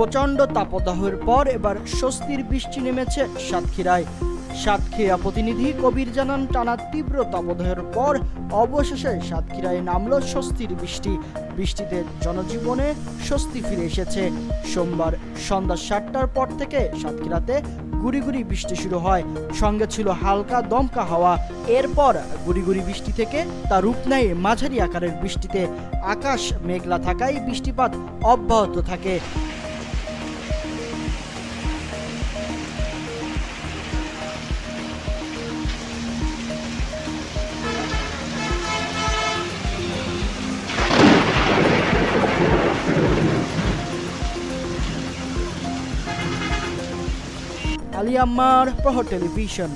প্রচণ্ড তাপদাহের পর এবার স্বস্তির বৃষ্টি নেমেছে সাতক্ষীরায়। সাতক্ষীরা প্রতিনিধি কবির জানান, টানা তীব্র তাপদাহের পর অবশেষে সাতক্ষীরায় নামলো স্বস্তির বৃষ্টি। বৃষ্টিতে জনজীবনে স্বস্তি ফিরে এসেছে। সোমবার সন্ধ্যা সাতটার পর থেকে সাতক্ষীরাতে গুড়ি গুড়ি বৃষ্টি শুরু হয়। সঙ্গে ছিল হালকা দমকা হাওয়া। এরপর গুড়ি গুড়ি বৃষ্টি থেকে তা রূপ নেয় মাঝারি আকারের বৃষ্টিতে। আকাশ মেঘলা থাকায় বৃষ্টিপাত অব্যাহত থাকে। আলিয়াম্মার প্রহর টেলিভিশন।